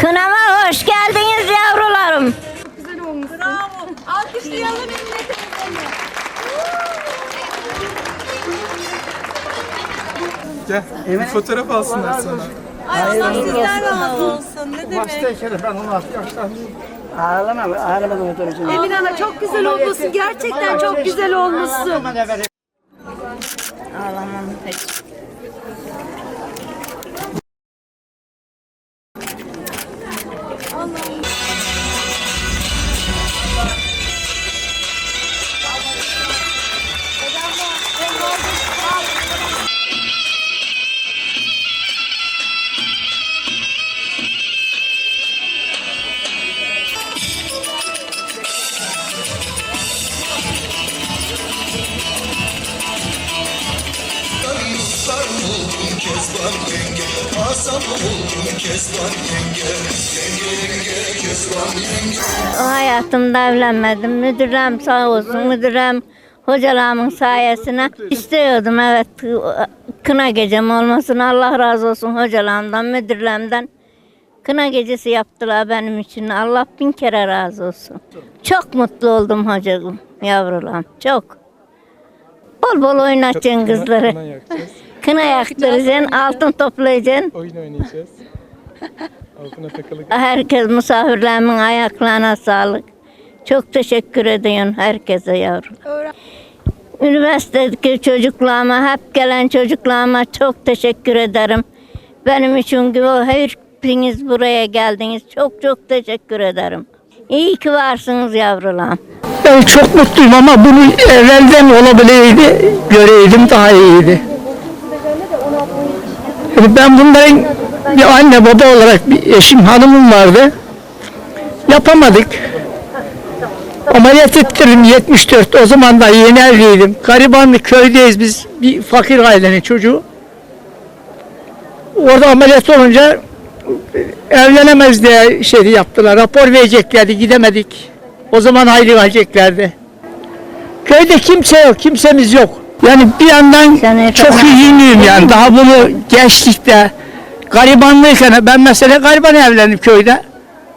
Kınama hoş geldiniz yavrularım. Bravo. Alkışlayalım teyzemi. Gel. Bir fotoğraf alsınlar sana. Ay Allah sizden razı olsun. Ne demek? ben onu yaştan Ağlama, ağlamadan oturacağım. Emine Ana çok güzel olmuşsun. Gerçekten çok güzel olmuşsun. Ağlamam pek. long hayatımda evlenmedim. Müdürüm sağ olsun. Müdürüm hocalarımın sayesinde istiyordum. Evet kına gecem olmasını Allah razı olsun hocalarımdan müdürlerimden. Kına gecesi yaptılar benim için. Allah bin kere razı olsun. Çok mutlu oldum hocam yavrularım. Çok. Bol bol oynatacaksın kızları Kına yaktıracaksın altın toplayacaksın Oyun oynayacağız. Altına takılı. herkes misafirlerimin ayaklarına sağlık çok teşekkür ediyorum herkese yavrum Üniversitedeki çocuklarıma, hep gelen çocuklarıma çok teşekkür ederim. Benim için gibi hepiniz buraya geldiniz. Çok çok teşekkür ederim. İyi ki varsınız yavrularım. Ben çok mutluyum ama bunu evvelden olabileydi, göreydim daha iyiydi. Ben bunların bir anne baba olarak bir eşim hanımım vardı. Yapamadık. Ameliyat ettirdim 74. O zaman da yeni evliydim. Garibanlı köydeyiz biz. Bir fakir ailenin çocuğu. Orada ameliyat olunca evlenemez diye şey yaptılar. Rapor vereceklerdi. Gidemedik. O zaman hayli vereceklerdi. Köyde kimse yok. Kimsemiz yok. Yani bir yandan Sen çok üzünlüyüm yani. Daha bunu gençlikte garibanlıyken ben mesela gariban evlendim köyde.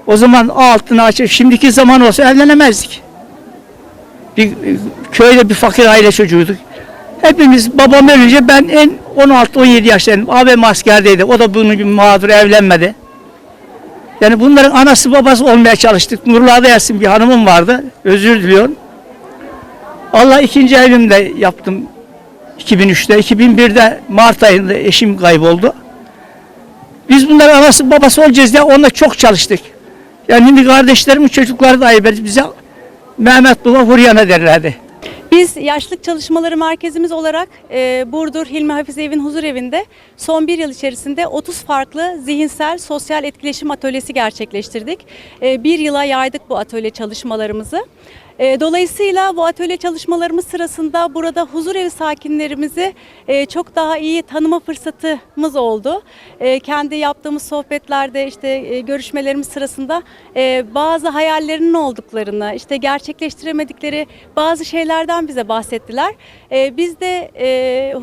O zaman altını açıp şimdiki zaman olsa evlenemezdik. Bir köyde bir fakir aile çocuğuyduk. Hepimiz babam ölünce ben en 16-17 yaşlarındayım. Abim askerdeydi. O da bunun gibi mağdur evlenmedi. Yani bunların anası babası olmaya çalıştık. Nurlada Yasin bir hanımım vardı. Özür diliyorum. Allah ikinci evlimde yaptım 2003'te. 2001'de Mart ayında eşim kayboldu. Biz bunların anası babası olacağız diye onunla çok çalıştık. Yani şimdi kardeşlerimin çocukları da bize Mehmet Baba Huryana derlerdi. Biz Yaşlık Çalışmaları Merkezimiz olarak e, Burdur Hilmi Hafiz Evin Huzur Evi'nde son bir yıl içerisinde 30 farklı zihinsel sosyal etkileşim atölyesi gerçekleştirdik. E, bir yıla yaydık bu atölye çalışmalarımızı. E, dolayısıyla bu atölye çalışmalarımız sırasında burada huzur evi sakinlerimizi e, çok daha iyi tanıma fırsatımız oldu. E, kendi yaptığımız sohbetlerde işte e, görüşmelerimiz sırasında bazı hayallerinin olduklarını, işte gerçekleştiremedikleri bazı şeylerden bize bahsettiler. Biz de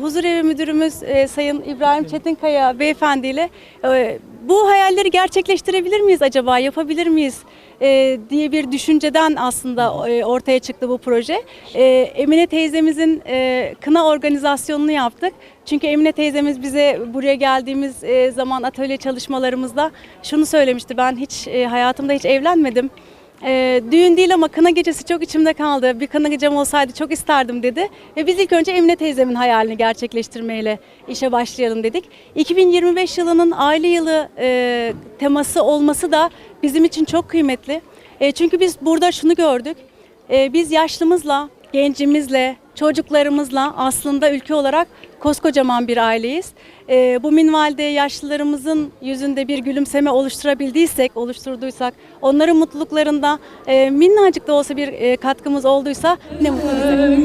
huzur evi müdürümüz Sayın İbrahim Çetinkaya beyefendi ile e, bu hayalleri gerçekleştirebilir miyiz acaba, yapabilir miyiz? e, diye bir düşünceden aslında e, ortaya çıktı bu proje. E, Emine teyzemizin e, kına organizasyonunu yaptık. Çünkü Emine teyzemiz bize buraya geldiğimiz e, zaman atölye çalışmalarımızda şunu söylemişti. Ben hiç e, hayatımda hiç evlenmedim. E, düğün değil ama kına gecesi çok içimde kaldı. Bir kına gecem olsaydı çok isterdim dedi. Ve biz ilk önce Emine teyzemin hayalini gerçekleştirmeyle işe başlayalım dedik. 2025 yılının aile yılı e, teması olması da bizim için çok kıymetli. E, çünkü biz burada şunu gördük. E, biz yaşlımızla, gencimizle, çocuklarımızla aslında ülke olarak koskocaman bir aileyiz. E, bu minvalde yaşlılarımızın yüzünde bir gülümseme oluşturabildiysek, oluşturduysak, onların mutluluklarında e, minnacık da olsa bir e, katkımız olduysa ne mutlu bize.